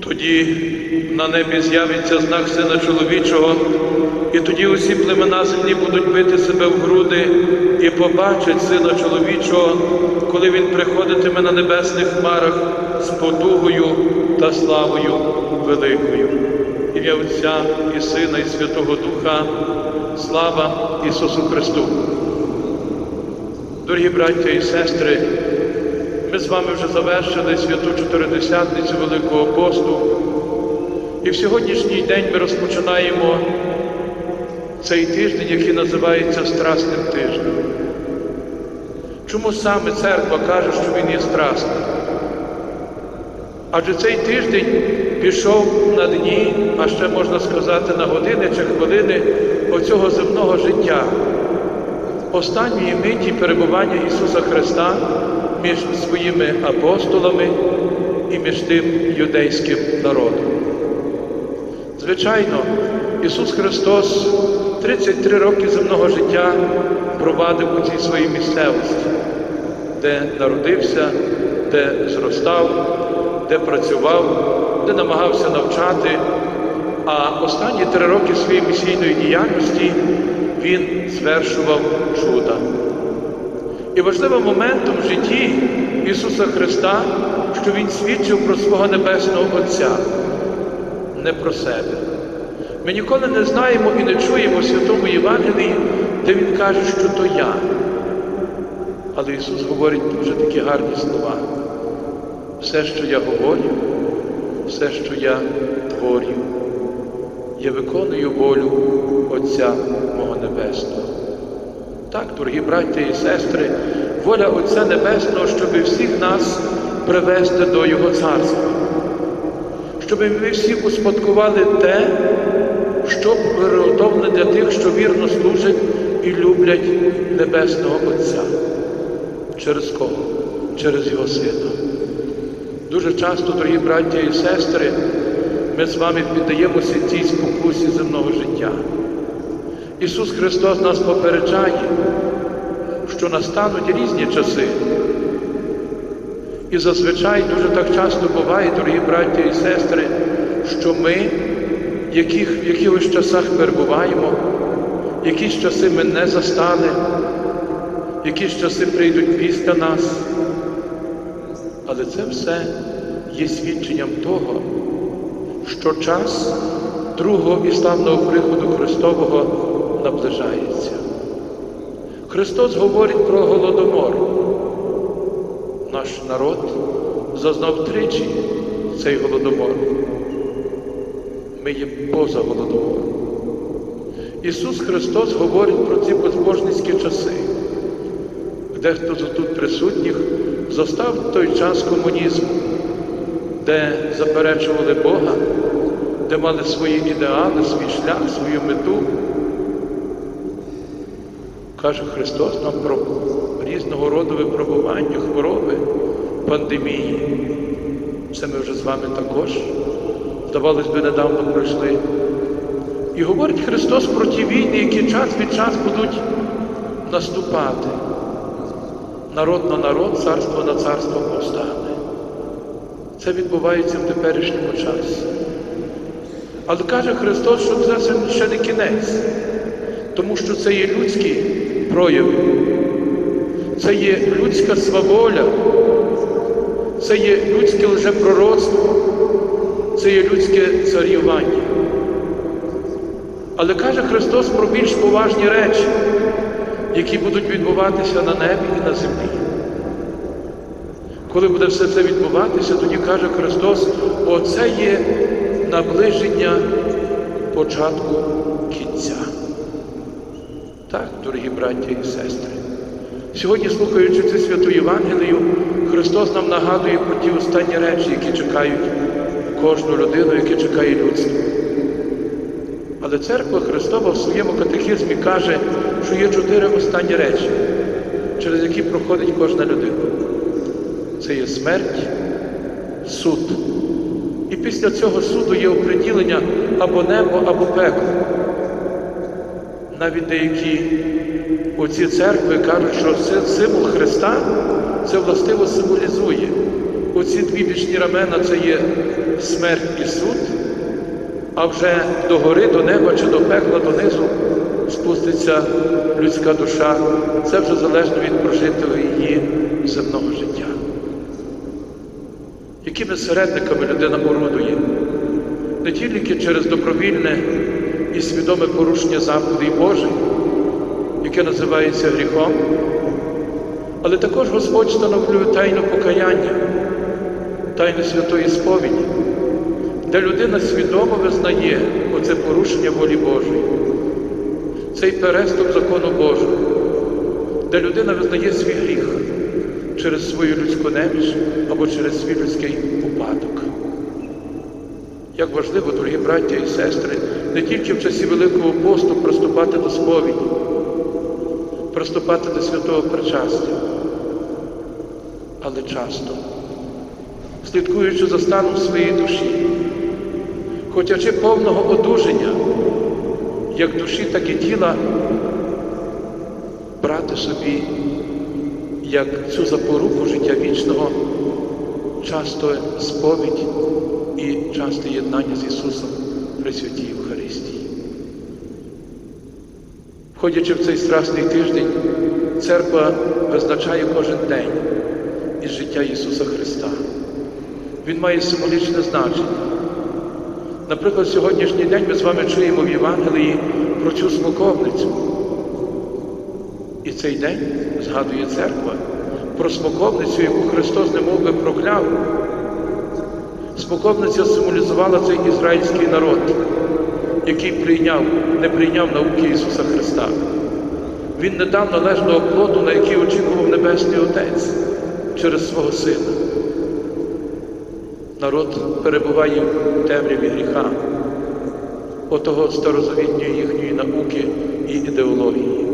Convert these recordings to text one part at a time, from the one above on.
Тоді на небі з'явиться знак Сина Чоловічого, і тоді усі племена землі будуть бити себе в груди і побачать Сина Чоловічого, коли Він приходитиме на небесних хмарах з потугою та славою великою. Ім'я Отця і Сина, і Святого Духа, слава Ісусу Христу. Дорогі браття і сестри, ми з вами вже завершили святу Чотиридесятницю Великого посту. І в сьогоднішній день ми розпочинаємо цей тиждень, який називається Страсним тижнем. Чому саме церква каже, що він є страсний? Адже цей тиждень пішов на дні, а ще можна сказати на години чи хвилини оцього земного життя, останньої миті перебування Ісуса Христа між своїми апостолами і між тим юдейським народом. Звичайно, Ісус Христос 33 роки земного життя провадив у цій своїй місцевості, де народився, де зростав, де працював, де намагався навчати. А останні три роки своєї місійної діяльності він звершував чуда. І важливим моментом в житті Ісуса Христа, що Він свідчив про свого Небесного Отця, не про себе. Ми ніколи не знаємо і не чуємо в Святому Євангелії, де Він каже, що то я. Але Ісус говорить дуже такі гарні слова. Все, що я говорю, все, що я творю, я виконую волю Отця мого Небесного. Так, дорогі браття і сестри, воля Отця Небесного, щоб всіх нас привести до Його царства, щоб ми всі успадкували те, що приготовлене для тих, що вірно служать і люблять Небесного Отця. Через кого? Через Його Сина. Дуже часто, дорогі браття і сестри, ми з вами піддаємося цій спокусі земного життя. Ісус Христос нас попереджає, що настануть різні часи. І зазвичай дуже так часто буває, дорогі браття і сестри, що ми яких, в якихось часах перебуваємо, якісь часи ми не застали, якісь часи прийдуть після нас. Але це все є свідченням того, що час другого і славного приходу Христового наближається. Христос говорить про голодомор. Наш народ зазнав тричі цей голодомор. Ми є поза голодомором. Ісус Христос говорить про ці безбожницькі часи. Дехто з тут присутніх застав той час комунізму, де заперечували Бога, де мали свої ідеали, свій шлях, свою мету. Каже Христос нам про різного роду випробування, хвороби, пандемії. Це ми вже з вами також, здавалось би, недавно пройшли. І говорить Христос про ті війни, які час від час будуть наступати. Народ на народ, царство на царство повстане. Це відбувається в теперішньому часі. Але каже Христос, що це ще не кінець, тому що це є людські прояви, це є людська сваволя, це є людське лжепророцтво, це є людське царювання. Але каже Христос про більш поважні речі, які будуть відбуватися на небі і на землі. Коли буде все це відбуватися, тоді каже Христос, оце є наближення початку кінця. Так, дорогі браття і сестри. Сьогодні, слухаючи цю святу Євангелію, Христос нам нагадує про ті останні речі, які чекають кожну людину, які чекає людство. Але церква Христова в своєму катехізмі каже, що є чотири останні речі, через які проходить кожна людина. Це є смерть, суд. І після цього суду є оприділення або небо, або пекло. Навіть деякі оці церкви кажуть, що це символ Христа це властиво символізує Оці дві бічні рамена це є смерть і суд, а вже до гори, до неба чи до пекла, донизу спуститься людська душа. Це вже залежно від прожитого її земного життя. Якими середниками людина орудує? Не тільки через добровільне і свідоме порушення заповідей Божих, яке називається гріхом, але також Господь встановлює тайну покаяння, тайну святої сповіді, де людина свідомо визнає оце порушення волі Божої, цей переступ закону Божого, де людина визнає свій гріх через свою людську неміч або через свій людський упадок. Як важливо, дорогі браття і сестри, не тільки в часі Великого посту приступати до сповіді, приступати до святого причастя, але часто, слідкуючи за станом своєї душі, хотячи повного одужання, як душі, так і тіла, брати собі як цю запоруку життя вічного, часто сповідь і часте єднання з Ісусом при святій Євхаристії. Входячи в цей страсний тиждень, церква визначає кожен день із життя Ісуса Христа. Він має символічне значення. Наприклад, сьогоднішній день ми з вами чуємо в Євангелії про цю смоковницю. І цей день згадує церква про смоковницю, яку Христос немов би прокляв. Смоковниця символізувала цей ізраїльський народ, який прийняв, не прийняв науки Ісуса Христа. Він не дав належного плоду, на який очікував Небесний Отець через свого Сина. Народ перебуває в темряві гріха, отого старозавітньої їхньої науки і ідеології.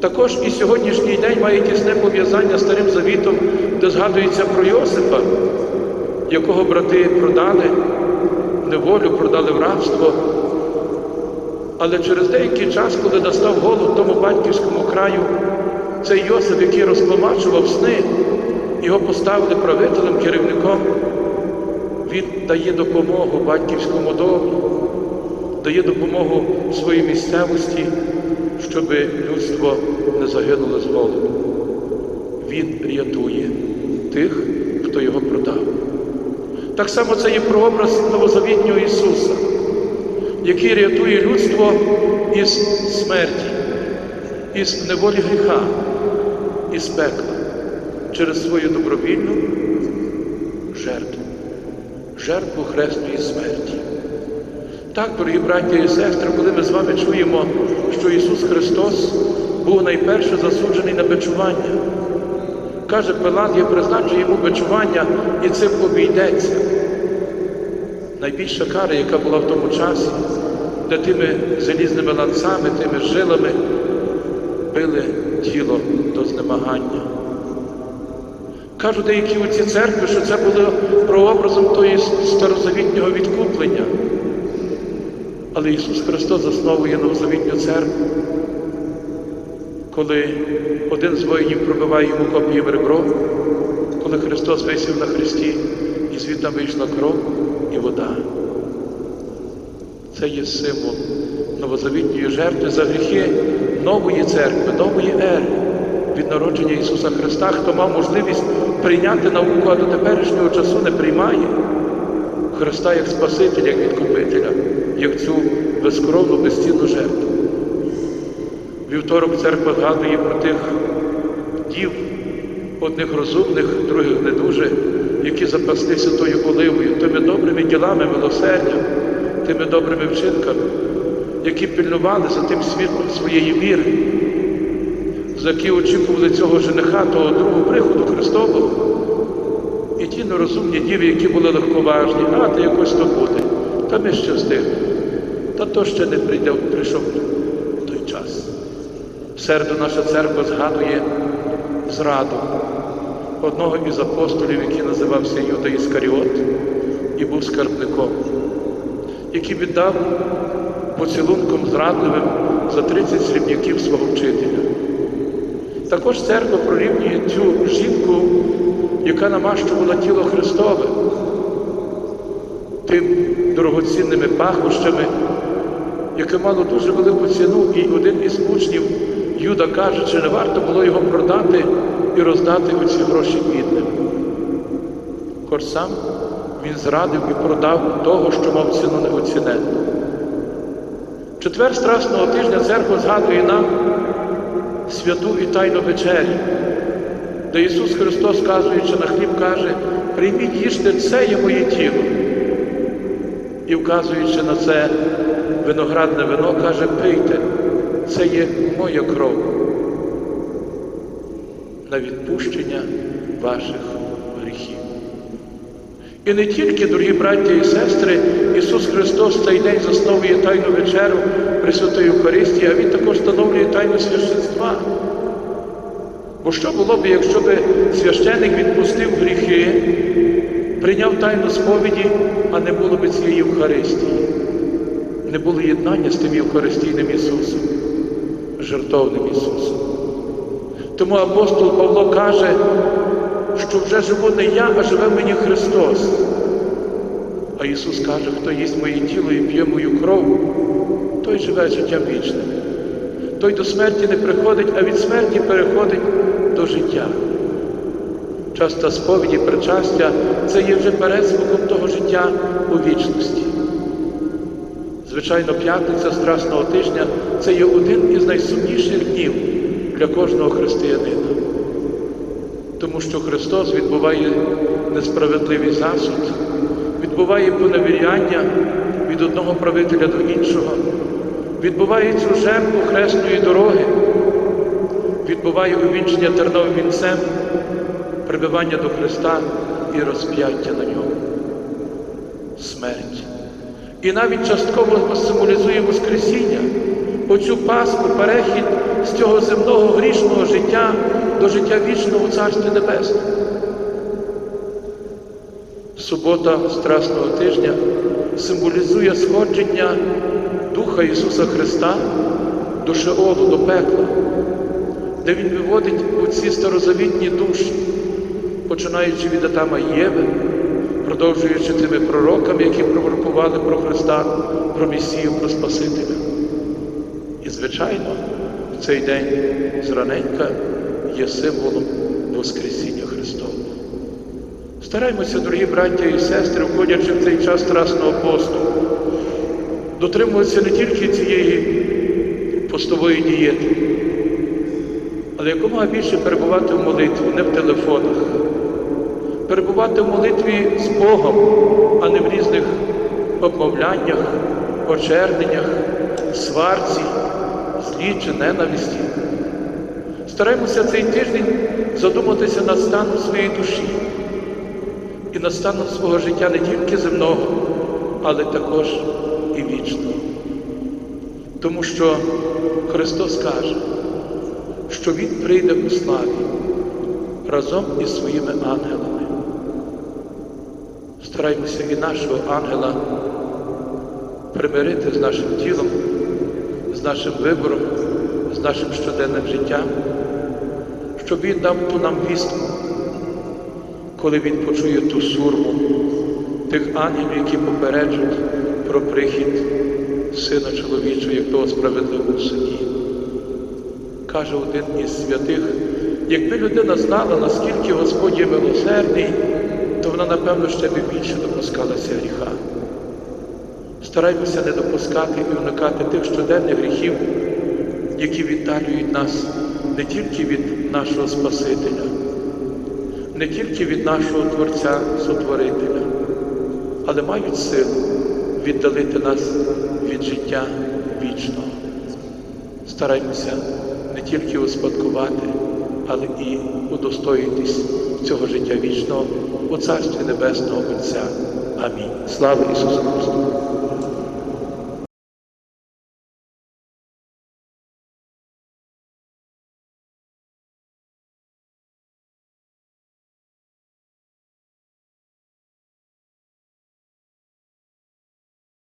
Також і сьогоднішній день має тісне пов'язання з Старим Завітом, де згадується про Йосипа, якого брати продали неволю, продали в рабство. Але через деякий час, коли настав голод тому батьківському краю, цей Йосип, який розтлумачував сни, його поставили правителем, керівником, він дає допомогу батьківському дому, дає допомогу своїй місцевості, щоб людство не загинуло з голоду. Він рятує тих, хто його. Так само це є прообраз новозавітнього Ісуса, який рятує людство із смерті, із неволі гріха, із пекла через свою добровільну жертву, жертву хресної смерті. Так, дорогі браття і сестри, коли ми з вами чуємо, що Ісус Христос був найперше засуджений на бичування. Каже Пилат, я призначу йому бичування і цим обійдеться. Найбільша кара, яка була в тому часі, де тими залізними ланцами, тими жилами били тіло до знемагання. Кажуть деякі у ці церкви, що це було прообразом тої старозавітнього відкуплення. Але Ісус Христос засновує новозавітню церкву. Коли один з воїнів пробиває йому копію в ребро, коли Христос висів на хресті, і звідти вийшла кров і вода. Це є символ новозавітньої жертви за гріхи нової церкви, нової ери, від народження Ісуса Христа, хто мав можливість прийняти науку, а до теперішнього часу не приймає Христа як Спасителя, як відкупителя, як цю безкровну, безцінну жертву. Вівторок церква згадує про тих дів, одних розумних, других не дуже, які запаслися тою оливою, тими добрими ділами, милосердям, тими добрими вчинками, які пильнували за тим світлом своєї віри, за які очікували цього жениха, того другого приходу Христового. І ті нерозумні діви, які були легковажні, а та якось то буде, та ми ще встигнемо, та то ще не прийде, прийшов середу наша церква згадує зраду одного із апостолів, який називався Юда Іскаріот і був скарбником, який віддав поцілунком зрадливим за 30 срібняків свого вчителя. Також церква прорівнює цю жінку яка намащувала тіло Христове тим дорогоцінними пахощами, яке мало дуже велику ціну, і один із учнів Юда каже, чи не варто було його продати і роздати оці гроші бідним. Хоч сам він зрадив і продав того, що мав ціну неоціненну. Четвер Страсного тижня церква згадує нам святу і тайну вечерю, де Ісус Христос, казуючи на хліб, каже, прийміть їжте, це є моє тіло. І вказуючи на це виноградне вино, каже, пийте, це є моя кров на відпущення ваших гріхів. І не тільки, дорогі браття і сестри, Ісус Христос цей день засновує тайну вечеру Пресвятої Евхаристії, а Він також встановлює тайну священства. Бо що було б, якщо б священик відпустив гріхи, прийняв тайну сповіді, а не було б цієї Євхаристії? Не було єднання з тим Євхаристійним Ісусом, жертовним Ісусом. Тому апостол Павло каже, що вже живу не я, а живе мені Христос. А Ісус каже, хто їсть моє тіло і п'є мою кров, той живе життям вічним. Той до смерті не приходить, а від смерті переходить до життя. Часто сповіді, причастя це є вже перезвуком того життя у вічності. Звичайно, п'ятниця Страсного тижня це є один із найсумніших днів для кожного християнина. Тому що Христос відбуває несправедливий засуд, відбуває поневіряння від одного правителя до іншого, відбуває цю жертву хресної дороги, відбуває увінчення терновим вінцем, прибивання до Христа і розп'яття на ньому. Смерть. І навіть частково символізує Воскресіння, оцю Пасху, перехід з цього земного грішного життя до життя вічного у Царстві Небесному. Субота Страсного тижня символізує сходження Духа Ісуса Христа до Шеолу, до пекла, де Він виводить у ці старозавітні душі, починаючи від Адама і Єви, продовжуючи тими пророками, які пророкували про Христа, про Месію, про Спасителя. І, звичайно, в цей день зраненька є символом Воскресіння Христового. Стараймося, дорогі браття і сестри, входячи в цей час Страсного посту, дотримуватися не тільки цієї постової дієти, але якомога більше перебувати в молитві, не в телефонах, перебувати в молитві з Богом, а не в різних обмовляннях, очерненнях, сварці, злі чи ненависті. Стараємося цей тиждень задуматися над станом своєї душі і над станом свого життя не тільки земного, але також і вічного. Тому що Христос каже, що Він прийде у славі разом із своїми ангелами. Стараймося і нашого ангела примирити з нашим тілом, з нашим вибором, з нашим щоденним життям, щоб Він дав ту нам вістку, коли Він почує ту сурму тих ангелів, які попереджують про прихід Сина чоловічого, як того справедливого суді. Каже один із святих, якби людина знала, наскільки Господь є милосердний, то вона, напевно, ще би більше допускалася гріха. Стараймося не допускати і уникати тих щоденних гріхів, які віддалюють нас не тільки від нашого Спасителя, не тільки від нашого Творця Сотворителя, але мають силу віддалити нас від життя вічного. Стараймося не тільки успадкувати, але і удостоїтись цього життя вічного у Царстві Небесного Отця. Амінь. Слава Ісусу Христу!